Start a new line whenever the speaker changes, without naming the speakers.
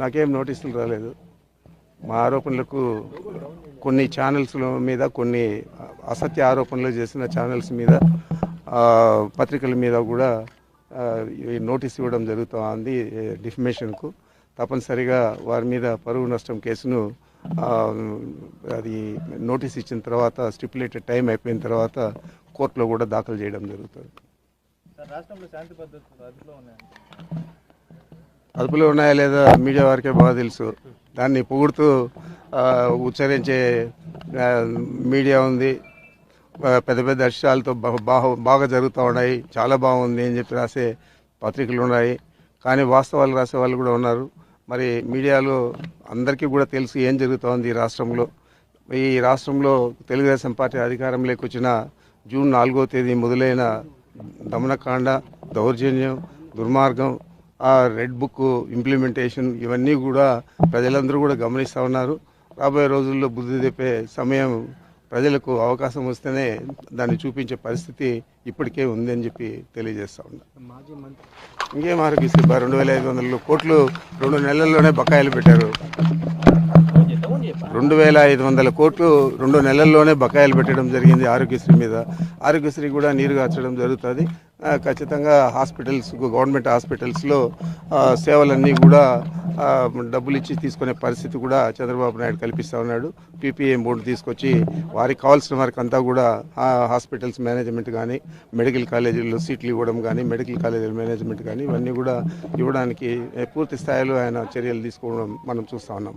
నాకేం నోటీసులు రాలేదు. మా ఆరోపణలకు కొన్ని ఛానల్స్ మీద కొన్ని అసత్య ఆరోపణలు చేసిన ఛానల్స్ మీద పత్రికల మీద కూడా నోటీస్ ఇవ్వడం జరుగుతోంది డిఫమేషన్కు తప్పనిసరిగా వారి మీద పరువు నష్టం కేసును అది నోటీస్ ఇచ్చిన తర్వాత స్టిపులేటెడ్ టైం అయిపోయిన తర్వాత కోర్టులో కూడా దాఖలు చేయడం జరుగుతుంది.
రాష్ట్రంలో శాంతి పద్ధతులు అదుపులో ఉన్నాయండి
అదుపులో ఉన్నాయా లేదా మీడియా వారికే బాగా తెలుసు. దాన్ని పొగుడుతూ ఉచ్చరించే మీడియా ఉంది. పెద్ద పెద్ద అక్షరాలతో బా- బాగా బాగా జరుగుతూ ఉన్నాయి. చాలా బాగుంది అని చెప్పి రాసే పత్రికలు ఉన్నాయి. కానీ వాస్తవాలు రాసే వాళ్ళు కూడా ఉన్నారు. మరి మీడియాలో అందరికీ కూడా తెలుసు ఏం జరుగుతోంది ఈ రాష్ట్రంలో. ఈ రాష్ట్రంలో తెలుగుదేశం పార్టీ అధికారంలోకి వచ్చిన జూన్ నాలుగో తేదీ మొదలైన దమనకాండ దౌర్జన్యం దుర్మార్గం ఆ రెడ్ బుక్ ఇంప్లిమెంటేషన్ ఇవన్నీ కూడా ప్రజలందరూ కూడా గమనిస్తూ ఉన్నారు. రాబోయే రోజుల్లో బుద్ధి తెప్పే సమయం ప్రజలకు అవకాశం వస్తేనే దాన్ని చూపించే పరిస్థితి ఇప్పటికే ఉందని చెప్పి తెలియజేస్తా ఉన్నా.
మాజీ మంత్రి
ఇంకేం ఆరోగ్యశ్రీ రెండు వేల ఐదు వందల కోట్లు రెండు నెలల్లోనే బకాయిలు పెట్టారు. రెండు వేల ఐదు వందల కోట్లు రెండు నెలల్లోనే బకాయిలు పెట్టడం జరిగింది ఆరోగ్యశ్రీ మీద. ఆరోగ్యశ్రీ కూడా నీరు కార్చడం జరుగుతుంది. ఖచ్చితంగా హాస్పిటల్స్ గవర్నమెంట్ హాస్పిటల్స్లో సేవలన్నీ కూడా డబ్బులు ఇచ్చి తీసుకునే పరిస్థితి కూడా చంద్రబాబు నాయుడు కల్పిస్తూ ఉన్నాడు. పీపీఎం బోర్డు తీసుకొచ్చి వారికి కావాల్సిన వారికి అంతా కూడా హాస్పిటల్స్ మేనేజ్మెంట్ కానీ మెడికల్ కాలేజీల్లో సీట్లు ఇవ్వడం కానీ మెడికల్ కాలేజీల మేనేజ్మెంట్ కానీ ఇవన్నీ కూడా ఇవ్వడానికి పూర్తి స్థాయిలో ఆయన చర్యలు తీసుకోవడం మనం చూస్తూ ఉన్నాం.